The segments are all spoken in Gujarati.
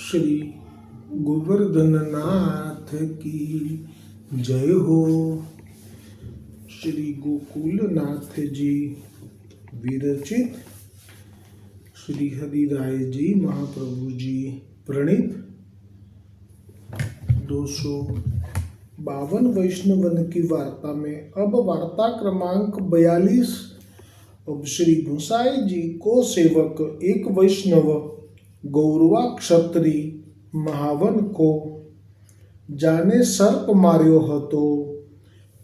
श्री गोवर्धन नाथ की जय हो। श्री गोकुलनाथ जी विरचित। श्री हरि राय जी महाप्रभु जी प्रणीत। दो सौ बावन वैष्णवन की वार्ता में अब वार्ता क्रमांक बयालीस। अब श्री गोसाई जी को सेवक, एक वैष्णव गौरवा क्षत्रिय महावन को जाने सर्प मार्यो હતો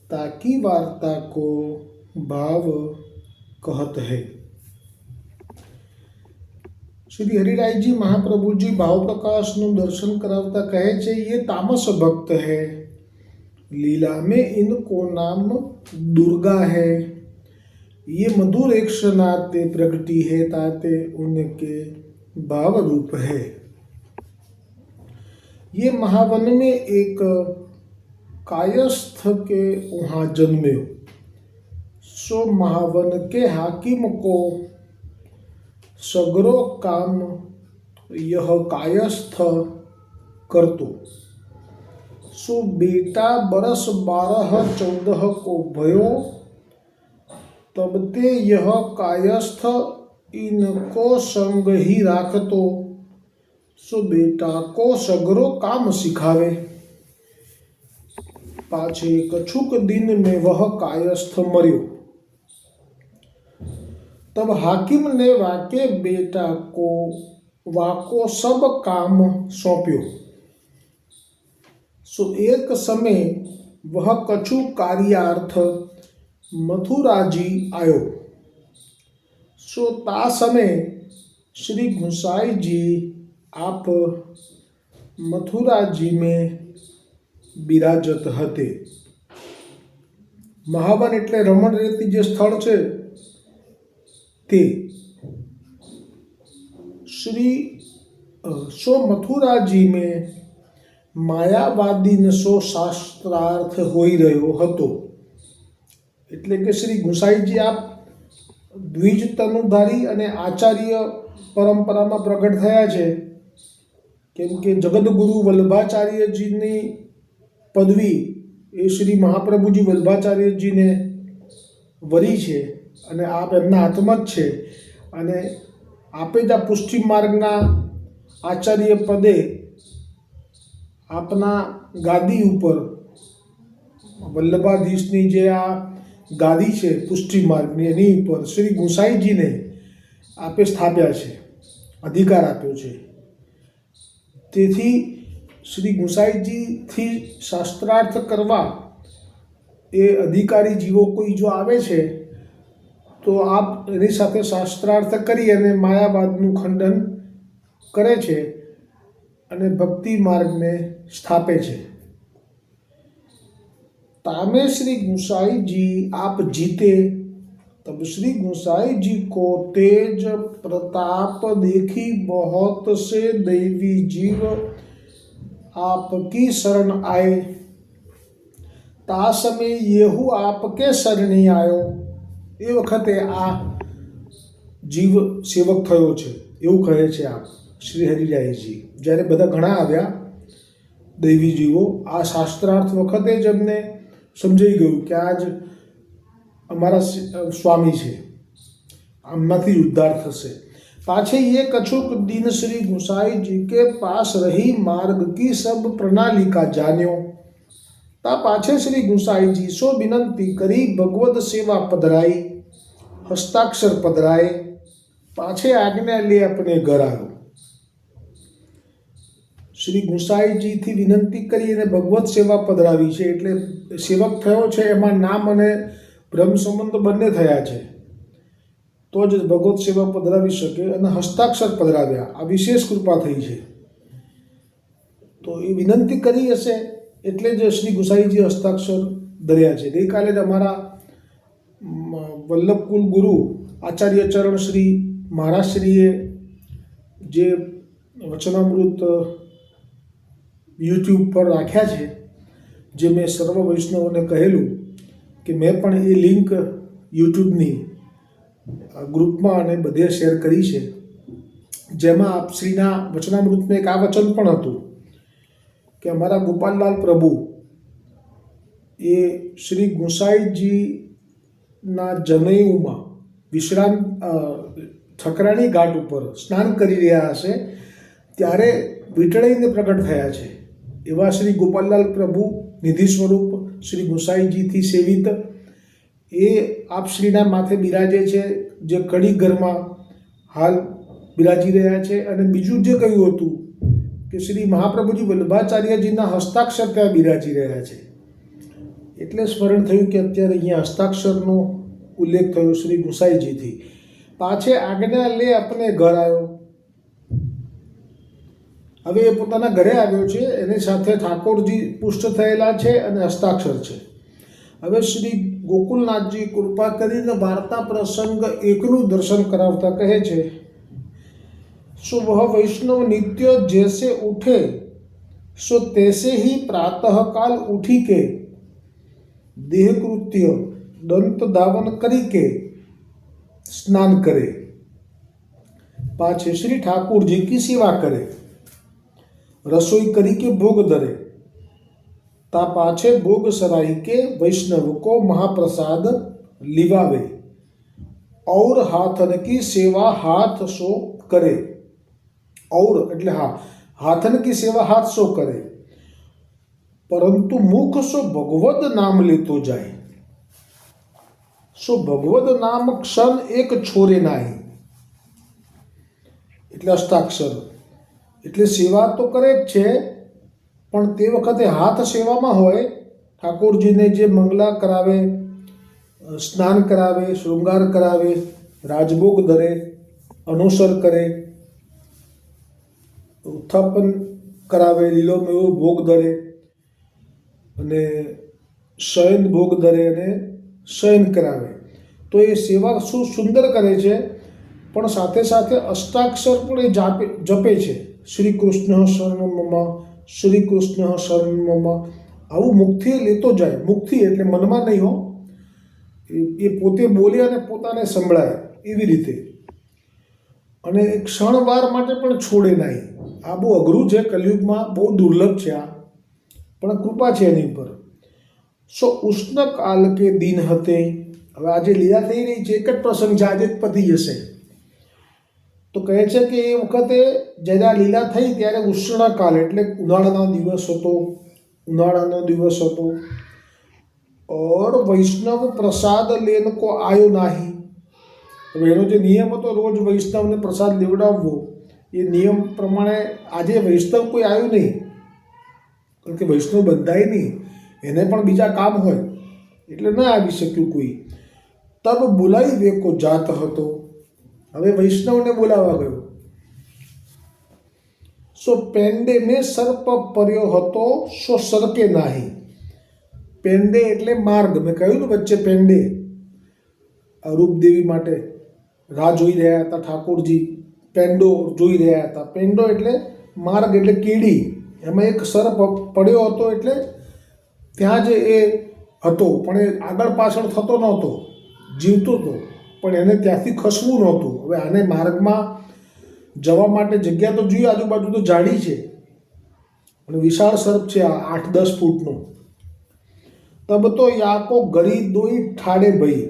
તાકી વાર્તા કો ભાવ કહત હૈ શ્રી હરિરાયજી મહાપ્રભુજી ભાવ પ્રકાશનું દર્શન કરાવતા કહે છે ये तामस भक्त है लीला में इनको नाम दुर्गा है ये मधुर एक नाते प्रगति है ताते उनके भाव रूप है। ये महावन में एक कायस्थ के वहाँ जन्मे। सो महावन के हाकिम को सगरो काम यह कायस्थ करतो। सो बेटा बरस बारह चौदह को भयो, तब ते यह कायस्थ इनको संग ही राखतो, सो बेटा को सगरो काम सिखावे। पाछे कछुक दिन में वह कायस्थ मरियो। तब हाकिम ने वाके बेटा को वाको सब काम सौंप्यो। सो एक समय वह कछु कार्यार्थ मथुरा जी आयो। सो ता समय श्री घुसाई जी आप મથુરાજી મેં બિરાજત હતે મહાવન એટલે રમણ રેતી જે સ્થળ છે તે શ્રી અ, સો મથુરાજી મેં માયાવાદીને સો શાસ્ત્રાર્થ હોઈ રહ્યો હતો એટલે કે શ્રી ગુસાઈજી આપ દ્વિજ તનુધારી અને આચાર્ય પરંપરામાં પ્રગટ થયા છે. કેમ કે જગદગુરુ વલ્ભાચાર્યજીની પદવી એ શ્રી મહાપ્રભુજી વલ્ભાચાર્યજીને વરી છે અને આપ એમના હાથમાં જ છે. અને આપે જ આ પુષ્ટિ માર્ગના આચાર્ય પદે આપના ગાદી ઉપર વલ્લભાધીશની જે આ ગાદી છે, પુષ્ટિ માર્ગની એની ઉપર શ્રી ગુસાઈજીને આપે સ્થાપ્યા છે, અધિકાર આપ્યો છે. તેથી શ્રી ગુસાઈજીથી શાસ્ત્રાર્થ કરવા એ અધિકારી જીવો કોઈ જો આવે છે, તો આપ એની સાથે શાસ્ત્રાર્થ કરી અને માયાવાદનું ખંડન કરે છે અને ભક્તિ માર્ગને સ્થાપે છે. तामे श्री गुसाई जी आप जीते तब श्री गुसाई जी को तेज प्रताप देखी बहुत से दैवी जीव आपकी शरण आए ता समय येहू आपके શરણે આવ્યો એ વખતે આ જીવ સેવક થયો છે એવું કહે છે આપ શ્રી હરિરાયજી જ્યારે બધા ઘણા આવ્યા દૈવી જીવો આ શાસ્ત્રાર્થ વખતે જ એમને સમજાઈ ગયું કે આ જ અમારા સ્વામી છે. આમાંથી ઉદ્ધાર થશે. પાછે એ કછુક દિન શ્રી ગુસાઈજી કે પાસ રહી માર્ગ કી સબ પ્રણાલિકા જાન્યો. તા પાછે શ્રી ગુસાઈજી સો વિનંતી કરી ભગવત સેવા પધરાઈ, હસ્તાક્ષર પધરાય પાછે આજ્ઞા લે આપણે ઘર આવ્યો. શ્રી ગુસાઈજીથી વિનંતી કરી અને ભગવત સેવા પધરાવી છે એટલે સેવક થયો છે, એમાં નામ અને બ્રહ્મ સંબંધ બંને થયા છે. તો જ ભગવત સેવા પધરાવી શકે અને હસ્તાક્ષર પધરાવ્યા. આ વિશેષ કૃપા થઈ છે. તો એ વિનંતી કરી હશે એટલે જ શ્રી ગુસાઈજી હસ્તાક્ષર ધર્યા છે. ગઈકાલે જ અમારા વલ્લભકુલ ગુરુ આચાર્ય ચરણ શ્રી મહારાજશ્રીએ જે વચનામૃત યુટ્યુબ પર રાખ્યા છે, જે મેં સર્વ વૈષ્ણવોને કહેલું કે મેં પણ એ લિંક યુટ્યુબની ગ્રુપમાં અને બધે શેર કરી છે. જેમાં આપ શ્રીના વચનામૃતનું એક આ વચન પણ હતું કે અમારા ગોપાલલાલ પ્રભુ એ શ્રી ગુસાઈજીના જનૈયુમાં વિશ્રામ ઠકરાણી ઘાટ ઉપર સ્નાન કરી રહ્યા હશે, ત્યારે વિટળાઈને પ્રગટ થયા છે. એવા શ્રી ગોપાલલાલ પ્રભુ નિધિ સ્વરૂપ શ્રી ગોસાઈજીથી સેવિત. એ આપ શ્રીના માથે બિરાજે છે, જે કડી ઘરમાં હાલ બિરાજી રહ્યા છે. અને બીજું જે કહ્યું હતું કે શ્રી મહાપ્રભુજી વલ્લભાચાર્યજીના હસ્તાક્ષર ત્યાં બિરાજી રહ્યા છે. એટલે સ્મરણ થયું કે અત્યારે અહીંયા હસ્તાક્ષરનો ઉલ્લેખ થયો શ્રી ગુસાઈજીથી. પાછે આજ્ઞા લે આપણે ઘર આવ્યો. હવે એ પોતાના ઘરે આવ્યો છે, એની સાથે ઠાકોરજી પુષ્ટ થયેલા છે અને હસ્તાક્ષર છે. હવે શ્રી ગોકુલનાથજી કૃપા કરીને વાર્તા પ્રસંગ એકનું દર્શન કરાવતા કહે છે, શુભ વૈષ્ણવ નિત્ય જેસે ઉઠે, સો તેસે હિ પ્રાતઃકાલ ઉઠી કે. દેહકૃત્ય દંત દાવન કરી કે, સ્નાન કરે. પાછે શ્રી ઠાકુરજી કી સેવા કરે. जी की सेवा करे रसोई करी के भोग धरे ता पाछे भोग सराई के वैष्णव को महाप्रसाद लिवावे और हाथन की सेवा हाथ सो करे और એટલે હા હાથન की सेवा हाथ सो करे પરંતુ મુખ સો ભગવદ નામ લેતો જાય સો ભગવદ નામ ક્ષણ એક છોરે નાહી એટલે અષ્ટાક્ષર એટલે સેવા તો કરે જ છે, પણ તે વખતે હાથ સેવામાં હોય, ઠાકોરજીને જે મંગલા કરાવે સ્નાન કરાવે, શૃંગાર કરાવે, રાજભોગ ધરે, અનુસર કરે, ઉત્થાપન કરાવે લીલો મેવો ભોગ ધરે, અને શયન ભોગ ધરે અને શયન કરાવે. તો એ સેવા શું સુંદર કરે છે, પણ સાથે સાથે અષ્ટાક્ષર પણ એ જાપે, જપે છે. શ્રી કૃષ્ણ શરણમમાં શ્રી કૃષ્ણ શરણમમાં આવું મુખથી લેતો જાય. મુખથી એટલે મનમાં નહીં હો. એ- પોતે બોલે અને પોતાને સંભળાય એવી રીતે. અને ક્ષણવાર માટે પણ છોડે નહીં. આ બહુ અઘરું છે. કલયુગમાં બહુ દુર્લભ છે આ. પણ કૃપા છે એની ઉપર. સો ઉષ્ણ કાલ કે દિન હતે? હવે આજે લીલા થઈ રહી છે. એક જ પ્રસંગ છે. આજે જ પતી જશે. તો કહે છે કે એ વખતે જ્યારે આ લીલા થઈ ત્યારે ઉષ્ણ કાલ એટલે ઉનાળાનો દિવસ હતો, ઉનાળાનો દિવસ હતો. ઓર વૈષ્ણવ પ્રસાદ લેન કો આયો નહીં. હવે એનો જે નિયમ હતો રોજ વૈષ્ણવને પ્રસાદ લેવડાવવો, એ નિયમ પ્રમાણે આજે વૈષ્ણવ કોઈ આવ્યું નહીં. કારણ કે વૈષ્ણવ બંધાય નહીં, એને પણ બીજા કામ હોય, એટલે ના આવી શક્યું કોઈ. તબ બોલાવી વેકો જાત હતો. હવે વૈષ્ણવને બોલાવવા ગયો. સો પેંડે મેં સર્પ પર્યો હતો, સો સરકે નાહી. પેંડે એટલે માર્ગ. મેં કહ્યું ને વચ્ચે આ રૂપદેવી માટે રાહ જોઈ રહ્યા હતા ઠાકોરજી. પેંડો જોઈ રહ્યા હતા. પેંડો એટલે માર્ગ એટલે કીડી. એમાં એક સર્પ પડ્યો હતો એટલે ત્યાં જ એ હતો. પણ એ આગળ પાછળ થતો નહોતો. જીવતો હતો પણ એને ત્યાંથી ખસવું નહોતું. હવે આને માર્ગમાં જવા માટે જગ્યા તો જોઈએ, આજુબાજુ તો જાડી છે. અને વિશાળ સર્પ છે આ આઠ દસ ફૂટનો. તબ તો યાકો ગરી દોઈ ઠાડે ભઈ.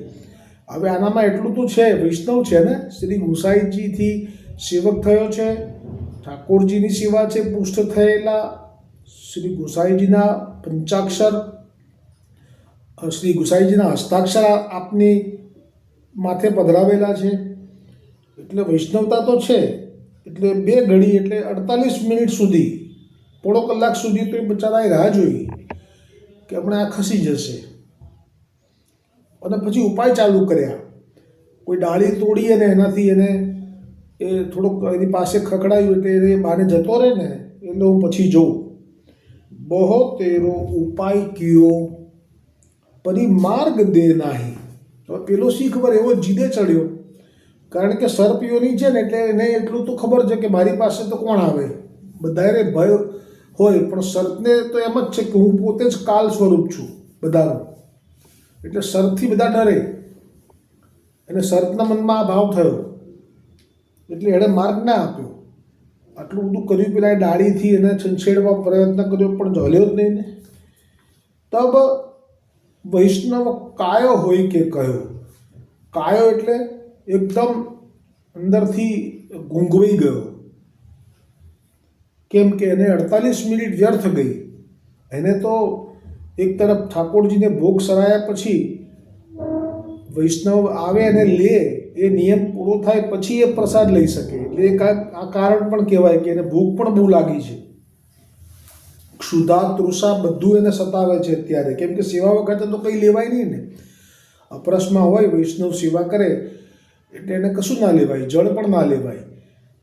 હવે આનામાં એટલું તો છે, વૈષ્ણવ છે ને? શ્રી ગુસાઈજીથી સેવક થયો છે, ઠાકોરજીની સેવા છે, પુષ્ટ થયેલા શ્રી ગુસાઈજીના પંચાક્ષર શ્રી ગુસાઈજીના હસ્તાક્ષર આપની માથે પધરાવેલા છે. એટલે વૈષ્ણવતા તો છે, એટલે બે ઘડી એટલે અડતાલીસ મિનિટ સુધી, પોણો કલાક સુધી તો એ બચારાએ રાહ જોઈ, કે હમણાં આ ખસી જશે. અને પછી ઉપાય ચાલુ કર્યા. કોઈ ડાળી તોડી અને એનાથી એને એ થોડુંક એની પાસે ખખડાયું એટલે એ બાને જતો રહે ને, એટલે હું પછી જોઉં. બહો તેરો ઉપાય કયો? પરી માર્ગ દે નાહી. તો પેલો શી ખબર એવો જીદે ચડ્યો. કારણ કે સરપીઓની છે ને એટલે એને એટલું તો ખબર છે કે મારી પાસે તો કોણ આવે? બધાને ભય હોય, પણ સર્પને તો એમ જ છે કે હું પોતે જ કાલ સ્વરૂપ છું બધાનો. એટલે સર્પથી બધા ડરે. અને સર્પના મનમાં આ ભાવ થયો. એટલે એણે માર્ગ ના આપ્યો. આટલું બધું કર્યું પેલા એ ડાળીથી એને છંછેડવા પ્રયત્ન કર્યો, પણ ઝલ્યો જ નહીં ને. તબ વૈષ્ણવ કાયો હોય કે કયો? કાયો એટલે એકદમ અંદરથી ગુંગવાઈ ગયો. કેમ કે એને અડતાલીસ મિનિટ વ્યર્થ ગઈ. એને તો એક તરફ ઠાકોરજીને ભોગ સરાયા પછી વૈષ્ણવ આવે અને લે, એ નિયમ પૂરો થાય પછી એ પ્રસાદ લઈ શકે. એટલે આ કારણ પણ કહેવાય કે એને ભૂખ પણ બહુ લાગી છે. ક્ષુધા તૃષા બધું એને સતાવે છે અત્યારે. કેમ કે સેવા વખતે તો કંઈ લેવાય નહીં ને. અપરસમાં હોય, વૈષ્ણવ સેવા કરે, એટલે એને કશું ના લેવાય, જળ પણ ના લેવાય.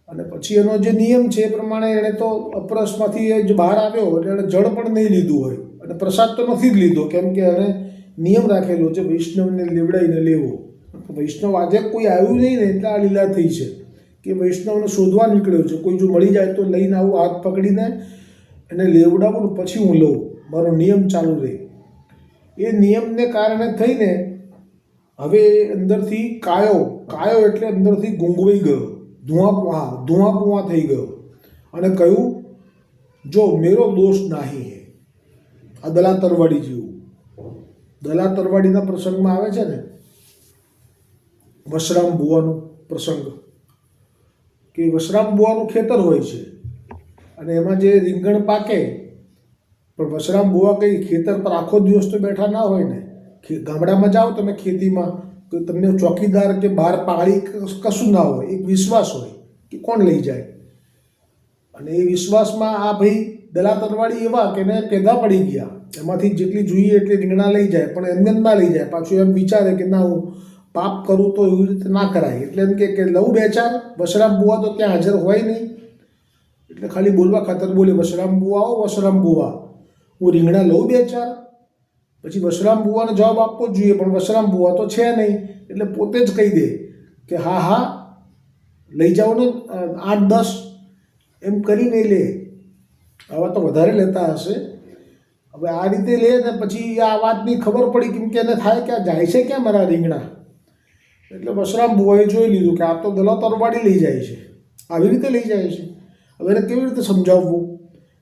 અને પછી એનો જે નિયમ છે એ પ્રમાણે એણે તો અપરસમાંથી જ બહાર આવ્યો એટલે એણે જળ પણ નહીં લીધું હોય. અને પ્રસાદ તો નથી જ લીધો. કેમ કે એણે નિયમ રાખેલો છે, વૈષ્ણવને લેવડાવીને લેવો. વૈષ્ણવ આજે કોઈ આવ્યું નહીં ને, એટલે આ લીલા થઈ છે. કે વૈષ્ણવને શોધવા નીકળ્યો છે. કોઈ જો મળી જાય તો લઈને આવું હાથ પકડીને એને લેવડાવું પછી હું લઉં. મારો નિયમ ચાલુ રહે. એ નિયમને કારણે થઈને હવે અંદરથી કાયો કાયો એટલે અંદરથી ગુંગવાઈ ગયો. ધુઆ હા, ધુઆ પુઆ થઈ ગયો. અને કહ્યું, જો મેરો દોષ નાહી હે. આ દલા તરવાડી જેવું. દલા તરવાડીના પ્રસંગમાં આવે છે ને વશરામ બુવાનો પ્રસંગ. કે વશરામ બુવાનું ખેતર હોય છે. અને એમાં જે રીંગણ પાકે, પણ વશરામ બુવા કંઈ ખેતર પર આખો દિવસ તો બેઠા ના હોય ને ગામડામાં જાઓ તમે ખેતીમાં, તો તમને ચોકીદાર કે બહાર પાળી કશું ના હોય, એક વિશ્વાસ હોય કે કોણ લઈ જાય. અને એ વિશ્વાસમાં આ ભાઈ દલા એવા કે એને પેદા પડી ગયા. એમાંથી જેટલી જોઈએ એટલી રીંગણા લઈ જાય, પણ એમને એમ ના લઈ જાય. પાછું એમ વિચારે કે ના, હું પાપ કરું તો એવી રીતે ના કરાય. એટલે એમ કે લઉં બે ચાર, વસરામ બુવા તો ત્યાં હાજર હોય નહીં. એટલે ખાલી બોલવા ખાતર બોલે, વશરામ બુવા આવો વસરામ બુવા હું રીંગણા લઉં બે ચાર, પછી વશરામ બુવાને જવાબ આપવો જ જોઈએ, પણ વશરામ બુવા તો છે નહીં, એટલે પોતે જ કહી દે કે, હા હા, લઈ જાઓ ને આઠ, દસ. એમ કરીને લે. આવા તો વધારે લેતા હશે. હવે આ રીતે લે ને પછી આ વાતની ખબર પડી કેમ કે એને થાય કે આ જાય છે ક્યાં મારા રીંગણા? એટલે વશરામ બુવાએ જોઈ લીધું કે આ તો દલા તરવાડી લઈ જાય છે. આવી રીતે લઈ જાય છે. હવે એને કેવી રીતે સમજાવવું?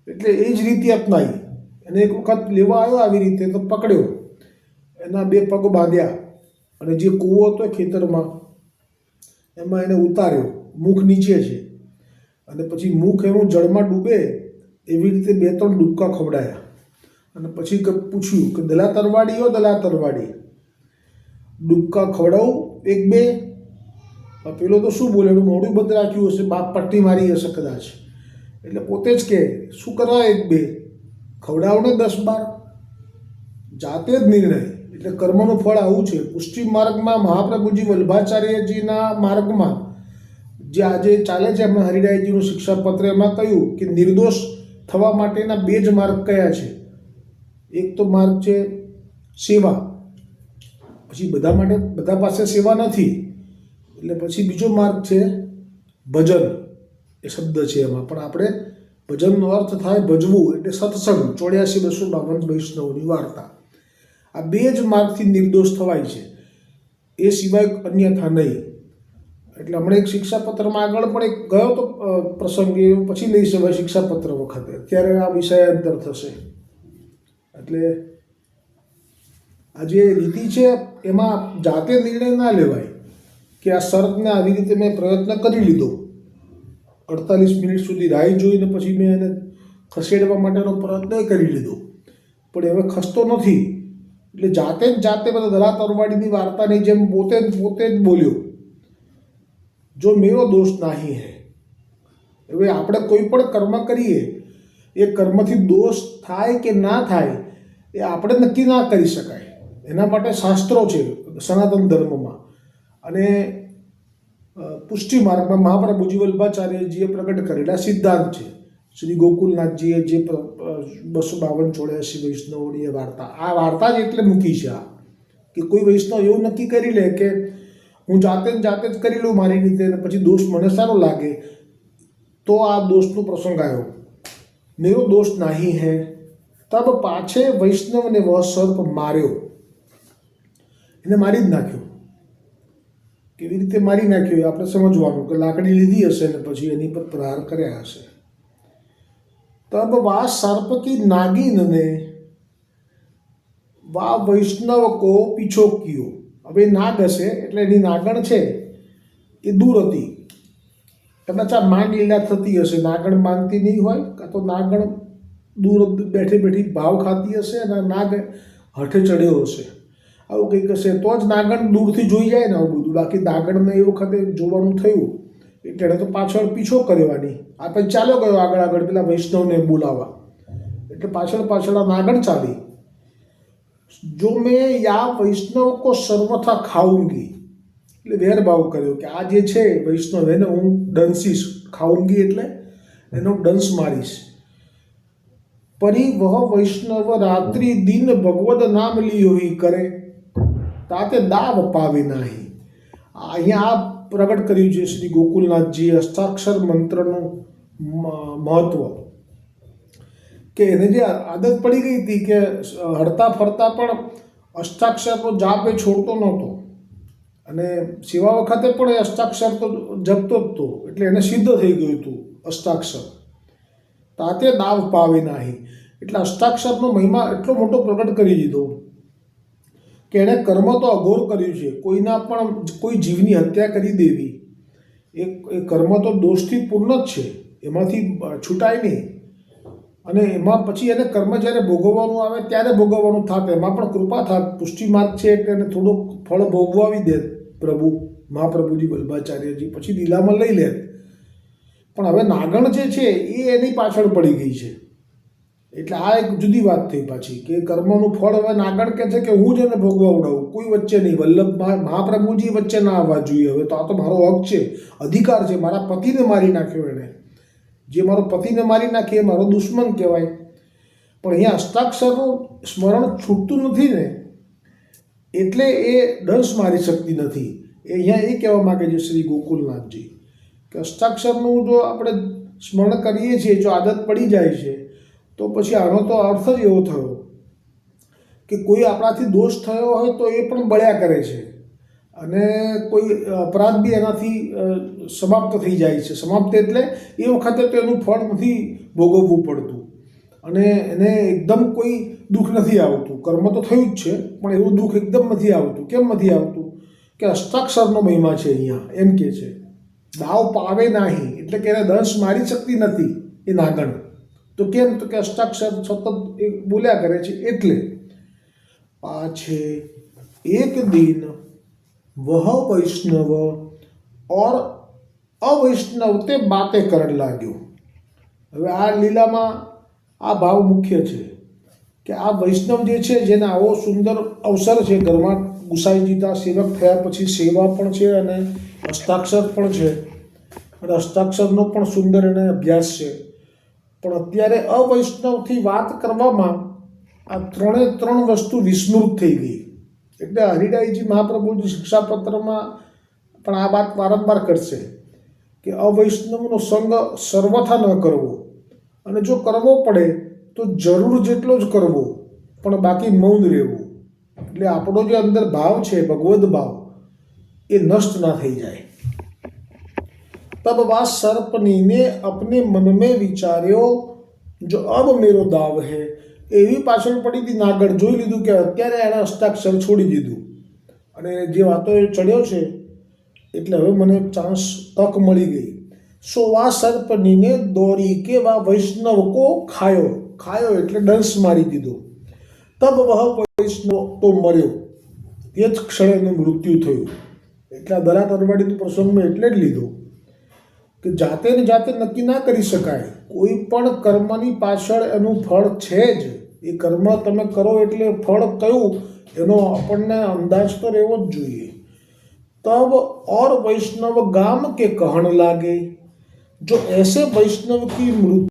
એટલે એ જ રીતિ અપનાવી એને એક વખત લેવા આવ્યો આવી રીતે તો પકડ્યો. એના બે પગ બાંધ્યા. અને જે કૂવો હતો ખેતરમાં, એમાં એને ઉતાર્યો. મુખ નીચે છે. અને પછી મુખ એનું જળમાં ડૂબે એવી રીતે બે ત્રણ ડૂબકા ખવડાયા. અને પછી પૂછ્યું કે દલા તરવાડી હો દલા તરવાડી ડૂબકા ખવડાવું, એક બે પેલો તો શું બોલે? એનું મોઢું બંધ રાખ્યું હશે, બાપ પટ્ટી મારી હશે કદાચ. એટલે પોતે જ કે, શું કરવા એક બે? ખવડાવને દસ બાર. જાતે જ નિર્ણય. એટલે કર્મનું ફળ આવું છે. પુષ્ટિ માર્ગમાં મહાપ્રભુજી વલ્ભાચાર્યજીના માર્ગમાં જે આજે ચાલે છે, એમણે હરિરાયજીનું શિક્ષાપત્ર, એમાં કહ્યું કે નિર્દોષ થવા માટેના બે જ માર્ગ કયા છે? એક તો માર્ગ છે સેવા. પછી બધા માટે, બધા પાસે સેવા નથી. એટલે પછી બીજો માર્ગ છે ભજન. એ શબ્દ છે એમાં. પણ આપણે ભજનનો અર્થ થાય ભજવું એટલે સત્સંગ, ચોર્યાસી બસો બાવન વૈષ્ણવની વાર્તા. આ બે જ માર્ગથી નિર્દોષ થવાય છે. એ સિવાય અન્યથા નહીં. એટલે હમણાં એક શિક્ષાપત્રમાં આગળ પણ એક ગયો તો પ્રસંગ એ પછી લઈ શકાય શિક્ષાપત્ર વખતે. ત્યારે આ વિષયાંતર થશે. એટલે આ જે રીતિ છે, એમાં જાતે નિર્ણય ના લેવાય. કે આ શરતને આવી રીતે મેં પ્રયત્ન કરી લીધો. અડતાલીસ મિનિટ સુધી રાહ જોઈને પછી મેં એને ખસેડવા માટેનો પ્રયત્ન કરી લીધો. પણ હવે ખસતો નથી. એટલે જાતે જ જાતે બધા દલા તરવાડીની વાર્તાની જેમ પોતે જ પોતે જ બોલ્યો. જો મેરો દોષ નાહી હે. હવે આપણે કોઈ પણ કર્મ કરીએ, એ કર્મથી દોષ થાય કે ના થાય, એ આપણે નક્કી ના કરી શકાય. એના માટે શાસ્ત્રો છે સનાતન ધર્મમાં. અને પુષ્ટિ માર્ગમાં મહાપ્રભુ વલ્ભાચાર્યજીએ પ્રગટ કરેલા સિદ્ધાંત છે. શ્રી ગોકુલનાથજીએ જે બસો બાવન ચોર્યાસી વૈષ્ણવોની વાર્તા, આ વાર્તા જ એટલે મૂકી છે આ. કે કોઈ વૈષ્ણવ એવું નક્કી કરી લે કે, હું જાતે જ જાતે જ કરી લઉં મારી રીતે અને પછી દોષ મને સારો લાગે? તો આ દોષનો પ્રસંગ આવ્યો. મેરો દોષ નાહી હે, તબ પાછે વૈષ્ણવને વહ સર્પ માર્યો. એને મારી જ નાખ્યો. કેવી રીતે મારી નાખ્યો એ આપણે સમજવાનું કે લાકડી લીધી હશે ને પછી એની પર પ્રહાર કર્યા હશે. તબ વા સર્પ કી નાગિન વા વૈષ્ણવ કો પીછો કિયો હવે નાગ હશે એટલે એની નાગણ છે એ દૂર હતી. કદાચ આ માંડ લીલા થતી હશે, નાગણ માનતી નહીં હોય કાં તો નાગણ દૂર બેઠી બેઠી ભાવ ખાતી હશે અને નાગ હઠે ચડ્યો હશે. આવું કંઈક હશે તો જ નાગણ દૂરથી જોઈ જાય ને આવું બધું. બાકી નાગણને એ વખતે જોવાનું થયું. એટલે એણે તો પાછળ પીછો કરવાની આપણે ચાલો ગયો આગળ આગળ પેલા વૈષ્ણવને બોલાવવા. એટલે પાછળ પાછળ આ નાગણ ચાલી. જો મેં યા વૈષ્ણવ કો સર્વથા ખાઉંગી. એટલે વેરભાવ કર્યો કે આ જે છે વૈષ્ણવ, એને હું ડંસીશ ખાઉંગી એટલે એનો ડંસ મારીશ. પરી વહ વૈષ્ણવ રાત્રિ દિન ભગવદ નામ લી લિયોહી કરે. તાતે દાવ પાવે નહીં. અહીંયા આ પ્રગટ કર્યું છે શ્રી ગોકુલનાથજી હસ્તાક્ષર મંત્રનું મહત્ત્વ કે એને જે આદત પડી ગઈ હતી કે હરતા ફરતા પણ અષ્ટાક્ષરનો જાપ એ છોડતો નહોતો. અને સેવા વખતે પણ એ અષ્ટાક્ષર તો જપતો જ હતો એટલે એને સિદ્ધ થઈ ગયું હતું અષ્ટાક્ષર તાતે દાવ પાવે નહીં. એટલે અષ્ટાક્ષરનો મહિમા એટલો મોટો પ્રગટ કરી દીધો. કે એણે કર્મ તો અઘોર કર્યું છે, કોઈના પણ, કોઈ જીવની હત્યા કરી દેવી, એ એ કર્મ તો દોષથી પૂર્ણ જ છે, એમાંથી છૂટાય નહીં. અને એમાં પછી એને કર્મ જ્યારે ભોગવવાનું આવે, ત્યારે ભોગવવાનું થાપ, એમાં પણ કૃપા થાપ પુષ્ટિ માર્ગ છે એટલે એને થોડુંક ફળ ભોગવાવી દે પ્રભુ, મહાપ્રભુજી, વલ્ભાચાર્યજી, પછી લીલામાં લઈ લે. પણ હવે નાગણ જે છે, એ એની પાછળ પડી ગઈ છે. એટલે આ એક જુદી વાત થઈ પાછી, કે કર્મનું ફળ હવે નાગણ કે છે કે હું જ એને ભોગવડાવું કોઈ વચ્ચે નહીં. વલ્લભ મહાપ્રભુજી વચ્ચે ના આવવા જોઈએ. હવે તો આ તો મારો હક છે, અધિકાર છે. મારા પતિને મારી નાખ્યો એણે. જે મારો પતિને મારી નાખે એ મારો દુશ્મન કહેવાય. પણ અહીંયા હસ્તાક્ષરનું સ્મરણ છૂટતું નથી ને, એટલે એ દંશ મારી શકતી નથી. એ અહીંયા એ કહેવા માગે છે શ્રી ગોકુલનાથજી, કે હસ્તાક્ષરનું જો આપણે સ્મરણ કરીએ છીએ, જો આદત પડી જાય છે તો પછી આનો તો અર્થ જ એવો થયો કે કોઈ આપણાથી દોષ થયો હોય તો એ પણ બળ્યા કરે છે. અને કોઈ અપરાધ બી એનાથી સમાપ્ત થઈ જાય છે. સમાપ્ત એટલે એ વખતે તો એનું ફળ નથી ભોગવવું પડતું. અને એને એકદમ કોઈ દુઃખ નથી આવતું. કર્મ તો થયું જ છે, પણ એવું દુઃખ એકદમ નથી આવતું. કેમ નથી આવતું? કે અષ્ટાક્ષરનો મહિમા છે અહીંયા, એમ કે છે. દાવ પાવે નાહી, એટલે કે એને દંશ મારી શકતી નથી એ નાગણ. તો કેમ તો કે હસ્તાક્ષર સતત એ બોલ્યા કરે છે એટલે પાછે એક દિન વહ વૈષ્ણવ ઓર અવૈષ્ણવ તે બાતે કરણ લાગ્યો. હવે આ લીલામાં આ ભાવ મુખ્ય છે કે આ વૈષ્ણવ જે છે જેને આવો સુંદર અવસર છે, ઘરમાં ગુસાઈજીતા સેવક થયા પછી સેવા પણ છે અને હસ્તાક્ષર પણ છે. અને હસ્તાક્ષરનો પણ સુંદર એને અભ્યાસ છે. પણ અત્યારે અવૈષ્ણવથી વાત કરવામાં આ ત્રણે ત્રણ વસ્તુ વિસ્મૃત થઈ ગઈ. એટલે હરિડાઈજી મહાપ્રભુજી શિક્ષાપત્રમાં પણ આ વાત વારંવાર કરશે કે અવૈષ્ણવનો સંગ સર્વથા ન કરવો. અને જો કરવો પડે, તો જરૂર જેટલો જ કરવો, પણ બાકી મૌન રહેવું. એટલે આપણો જે અંદર ભાવ છે, ભગવદ્ ભાવ, એ નષ્ટ ના થઈ જાય. તબ વા सर्पनी ने अपने मन में વિચાર્યો જો અબ મેરો દાવ હે એવી પાછળ પડી હતી નાગર જોઈ લીધું કે અત્યારે એણે હસ્તાક્ષર છોડી દીધું. અને જે વાતો એ ચડ્યો છે, એટલે હવે મને ચાન્સ તક મળી ગઈ. સો વા સર્પનીને દોરી કે વા વૈષ્ણવ કો ખાયો? ખાયો એટલે ડંસ મારી દીધો. તબ વહ વૈષ્ણવ તો મર્યો. તે જ ક્ષણે એનું મૃત્યુ થયું. એટલે આ દરા તરવાડીનું પ્રસંગ મેં એટલે જ લીધો. કે જાતે ને જાતે નક્કી ના કરી શકાય. કોઈ પણ કર્મની પાછળ એનું ફળ છે જ. એ કર્મ તમે કરો એટલે ફળ કયું? એનો આપણને અંદાજ તો રહેવો જ જોઈએ. તબ ઓર વૈષ્ણવ ગામ કે કહણ લાગે? જો એસે વૈષ્ણવ કી મૃત્યુ